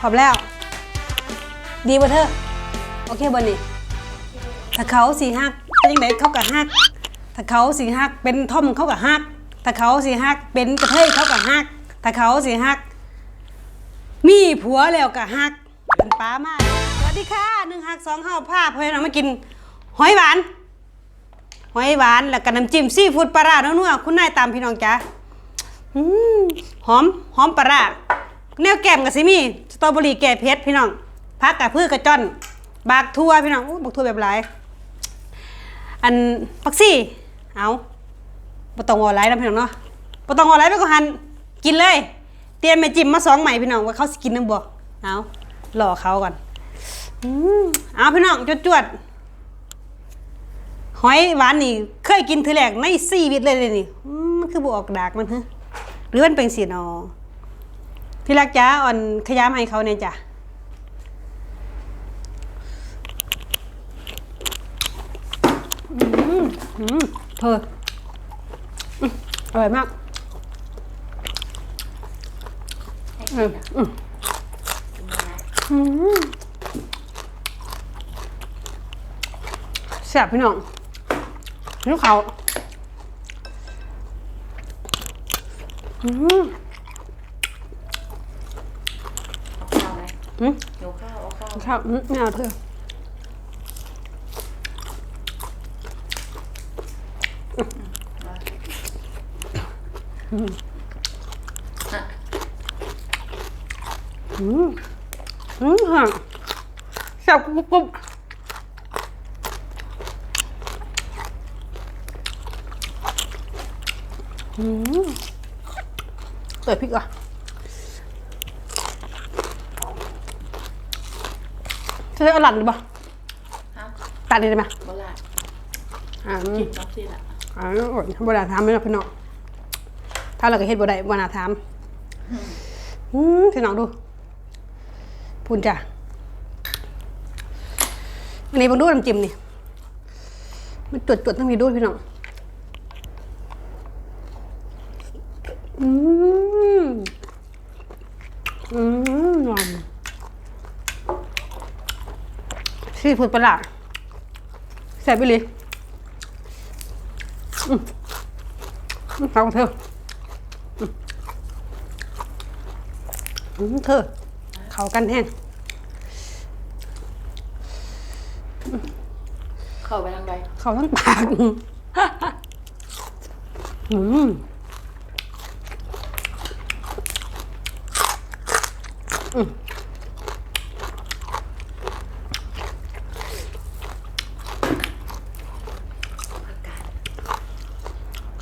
พร้อมแล้ว ดีบ่เธอ โอเคบ่นี่ถ้าเขาสีหักเป็นยังไงเขากับหักถ้าเขาสีหักเป็นท่อมเขากับหักถ้าเขาสีหักเป็นกระเทยเขากับหักถ้าเขาสีหัก มีผัวแล้วกับหักเป็นป้ามากสวัสดีค่ะหนึ่งหักสองห้าภาพเพื่นเอามากิน หอยหวาน หอยหวานแล้วก็น้ำจิ้มซีฟู้ดปลาร้านัวๆคุณนายตามพี่น้องจ้าหอมหอมปลาร้า แนวแกมกับซิมีสตรอเบอรี่แก่เพชรพี่น้องพักกับพืชกระจอนบากทั่วพี่น้องอู้บากทั่วแบบหลายอันพักซี่เอาบตองออนไลน์นะพี่น้องเนาะบตองออนไลน์ไปก็หันกินเลย เตรียมแม่จิ้มมาสองใหม่พี่น้องว่าเขาสกินน้ำบ่เอารอเขาก่อนอืมเอาพี่น้องจวดๆหอยหวานนี่ เคยกินทีแรกในชีวิตเลยเลยนี่มันคือบออกดากมันฮะหรือมันเป็นสีนอ พี่รักจ้าอ่อนขยามให้เขาเนี่ยจ้ะอืมอืมเธออืมอร่อยมากอืมอืมอืมแซ่บพี่น้องลูกเขาอืม เอาข้าวไหม อืมหิวข้าวเอาข้าวชอบอืมไม่เอาเธออืมอืมค่ะแซ่บกรุบกรุบอืมเปิดพริกอะ เธอเอาหลังหรือเปล่าฮะตัดเลยได้ไหมโบราณอ่ากินน้ำซีละอ่าโอ้ยบนาถามไม่หรอกพี่น้องถ้าเราก็เฮ็ดบ่ได้บนาถามอืมพี่น้องดูพูนจ้ะอันนี้เบังดูน้ำจิ้มนี่ มันจดจดๆต้องมีดูพี่น้อง อืมอืมหอม ซีฟู้ดปลาร้าแซ่บไปเลยเอาเธออืมอืมเธอ เขากันแห้งเข้าไปทางใด เขาทั้งปากอืม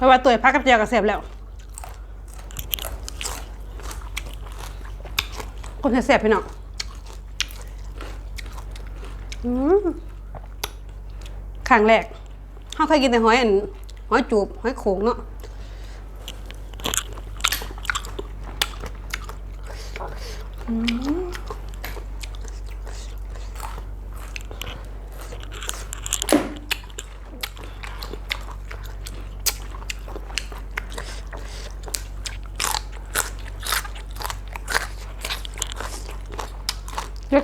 เคยว่าตัวพักกับเจียวกับเสียบแล้ว คนเสียบพี่น้องอืมครั้งแรกเขาเคยกินแต่หอยอันหอยจูบหอยโขงเนาะอืม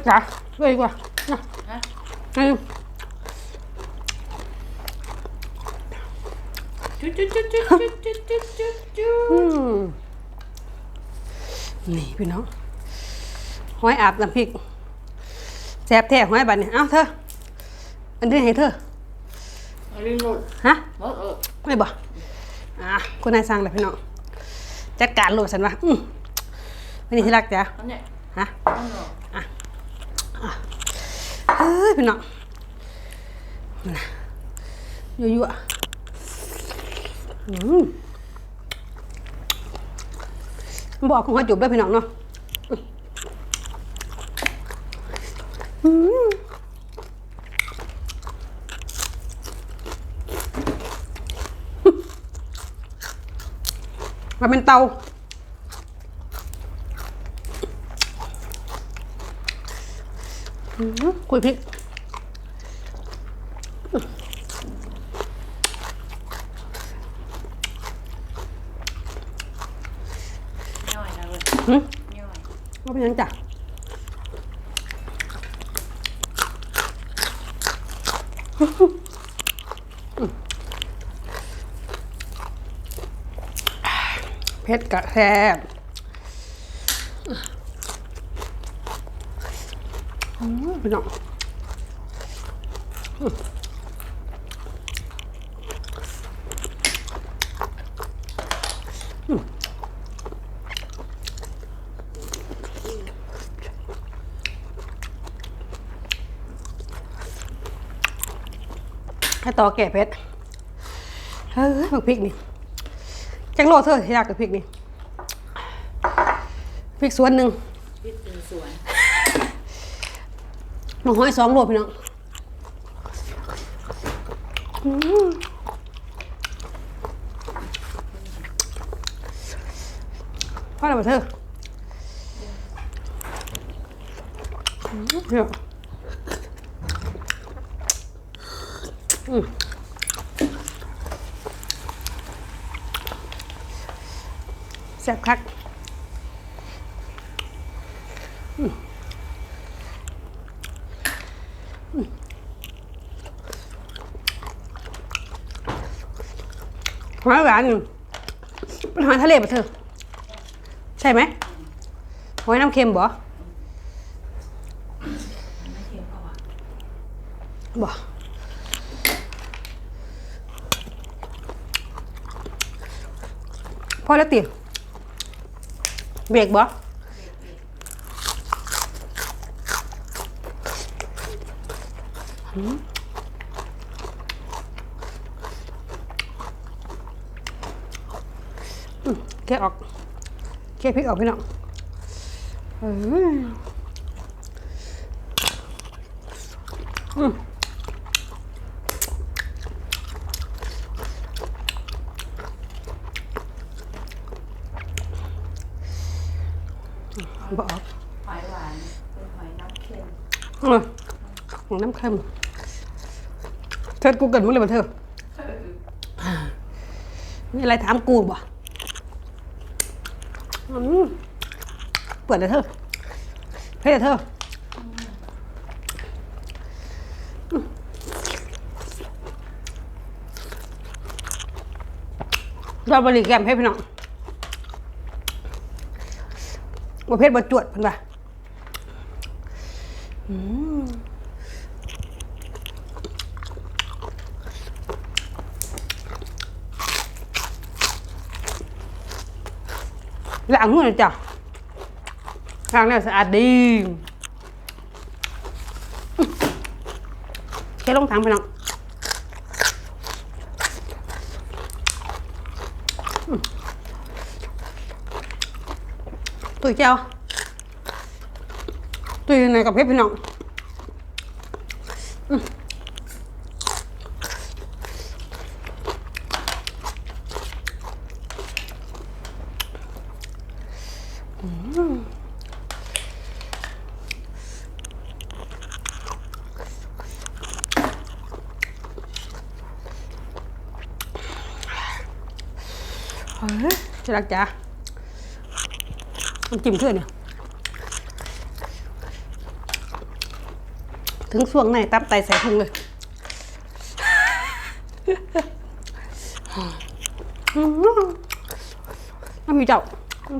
จ๋าเลยดีกว่านะฮะอืมจุ๊ดจุ๊ดจุ๊ดจุ๊ดจุ๊ดจุ๊ดจุ๊ดจุ๊ดจุ๊ดอืมนี่พี่น้องหอยอาบน้ำพริกแซ่บแท้หอยบัดเนี่ยเอ้าเธอ อันนี้ให้เธอ อันนี้หลุดฮะหมดเออไม่บ่อะคุณนายสั่งเลยพี่น้อง จัดการโหลดฉันวะอืมวันนี้ที่รักจ้ะอันเนี้ยฮะ อันเนาะเฮ้ย พี่น้องนะยั่วๆบอกของเขาจุบด้วยพี่น้องเนาะมันเป็นเตาคุยพริก ก็เป็นยังจ้ะเผ็ดกะแทบเป็น้อง ให้ต่อแก่เผ็ดเฮ้ยบักพริกนี่จังโลเธออยากกับพริกนี่พริกสวนหนึ่งพิษเป็นสวนหนูห้อยสองโลพี่น้องอืมพ่ออะไรมาเธออืมเดี๋ยวอืม แซ่บคักหอยหวานเป็นหอยทะเลปะเธอ ใช่ไหมหอยน้ำเค็มบ่บ่ อแล้วติเบรกบ่หืมอืมแกะออกแกะพริกออกพี่น้องเอออืม บอกหอยหวานเป็นหอยน้ำเค็มออของน้ำเค็มเธอกูเกิดมึงเลยมาเธอมีอะไรถามกูบ่เปิดเลยเธอเฮ้ยเธออืมเราบริแกมให้พี่น้อง ประเภทบรจวดเพิ่นว่าล้างมือเลยจ้ะล้างนี่ยสะอาดดีแค่ลงถังไปน้องอืม ตุ้ยเจ้าตุ้ยอยู่ไหนกับเพชรพี่น้องอืมเฮ้ยจะรักจ้า มันจิ้มเพื่อนเนี่ยถึงส่วงไหนตับไตใส่พุงเลยอืมน้ำมีเจ้า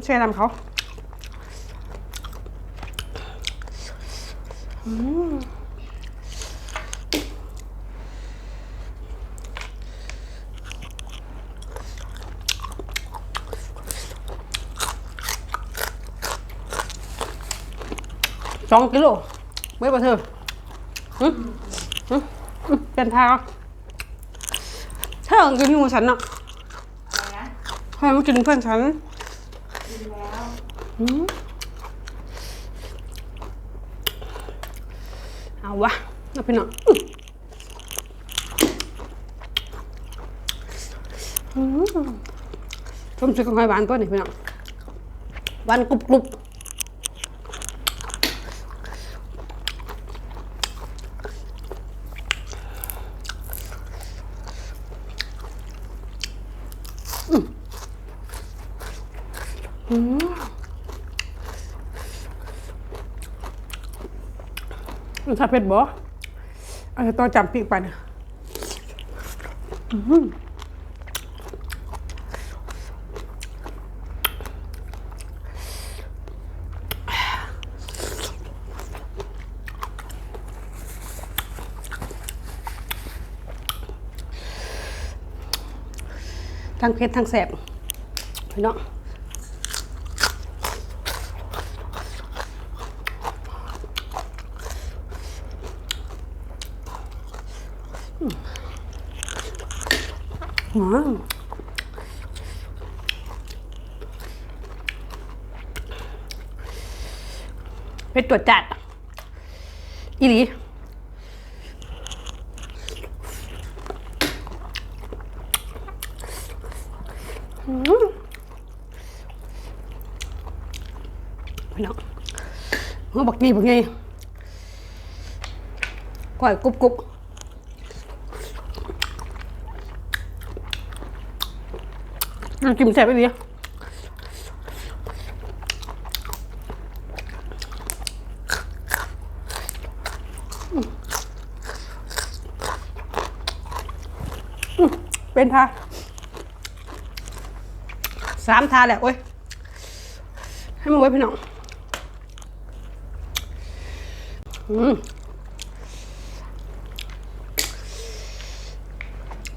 แช่น้ำเขาอืม สองกิโลไม่ประเธออือเป็นทางถ้าเอากินหมูฉันอะอะไรนะให้มากินเพื่อนฉันกินแล้วเอาวะเอาพี่น้องอืมชมสุดของหอยหวานตัวนี้พี่น้องหวานกรุบกรุบ ถ้าติเผ็ดบ่อาจจะต่องจำปีกไปนะทั้งเผ็ดทั้งแสบพี่น้อง เผ็ดตัวจัด อีหลีพี่น้องหัวบักนี่บักไงก้อยกรุบกรุบ น้ำจิ้มแซ่บไปดีเป็นทาสามทาแหละโอ้ย ให้มันไว้พี่น้อง อืม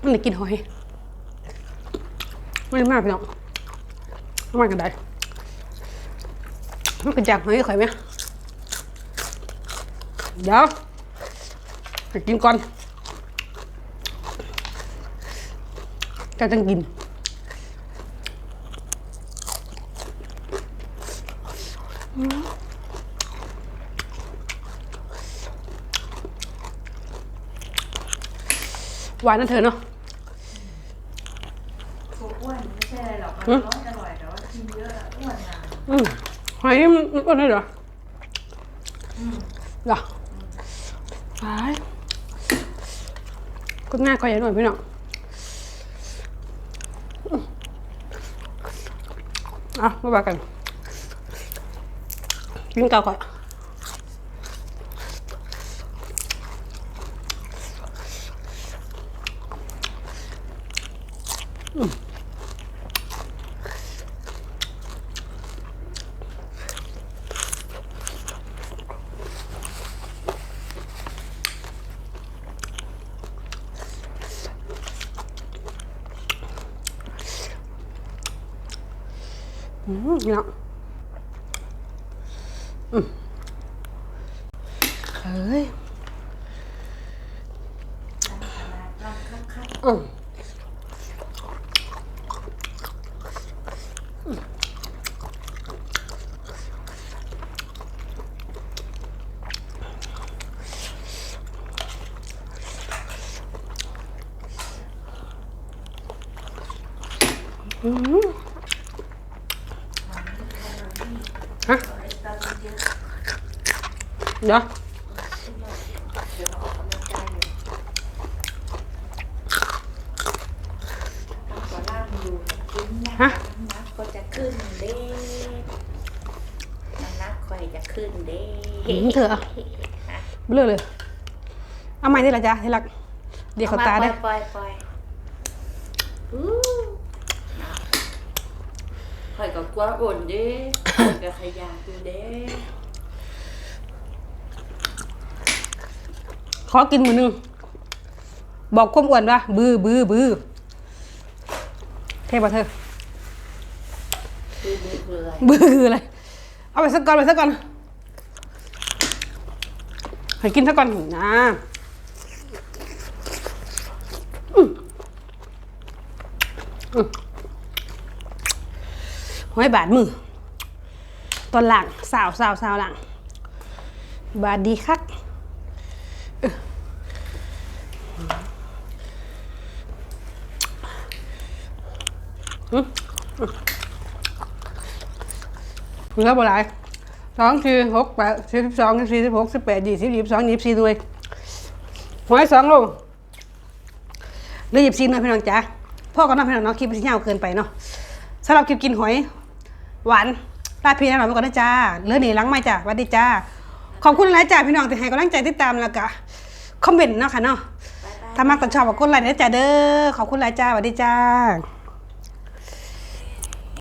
มันได้กินหอย ไม่มากพี่น้องเอามากกันได้มันกระจับหอยข่อยไหมเดี๋ยวไปกินก่อนจะจังกินหวานนั่นเธอเนาะ ตัวอ้วนไม่ใช่ อะไรหรอกมันร้อนอร่อยแต่ว่ากินเยอะอะอ้วนนะอืมหอยมันอ้วนเลยเหรอเหรอไปก็ง่ายกว่าอย่างหน่อยพี่น้องอืมอะมาบากันกินเกาก่อน อืมพี่น้องอืมเฮ้ยอืมอืมฮะ เดี๋ยวกว่าล่างอยู่กินนะฮะน้ำหนักก็จะขึ้นเด้น้ำหนักค่อยจะขึ้นเด้หืมเธออะเบลอเลย เอาใหม่ที่ละจ้ะที่รัก เดี๋ยวเขาตาได้ปล่อยปล่อยอู้ข่อยก็กลัวอ่อนเด้ข่อยก็ขยันอยู่เด้ ขอกินมือหนึง บอกความอ้วนว่าบือบือบือเทปะเธอคือมือคืออะไรบือคืออะไร เอาไปสักก่อนไปสักก่อนให้กินสักก่อนนะอืมอืมหอยบาดมือตอนหลังสาวสาวสาวหลัง บาดดีคัก เหลือบ่หลายสองสี่หกแปดสิบสองสี่สิบหกสิบแปดยี่สิบยี่สิบสองยี่สิบสี่ด้วยหวยสองโลหรือยี่สิบสี่น่อยพี่น้องจ๋าพ่อกับน้องพี่น้องเนาะคลิปมันสิยาวเกินไปเนาะสำหรับคลิปกินหอยหวานลาพี่น้องไปก่อนนะจ้าเลือหนีล้างไม่จ้าสวัสดีจ้า ขอบคุณหลายจ้าพี่น้องที่ให้กำลังใจติดตามแล้วก็คอมเมนต์เนาะค่ะเนาะบ๊ายบายถ้ามักก็ชอบก็กดไลค์นะจ้าเด้อขอบคุณหลายจ้าสวัสดีจ้า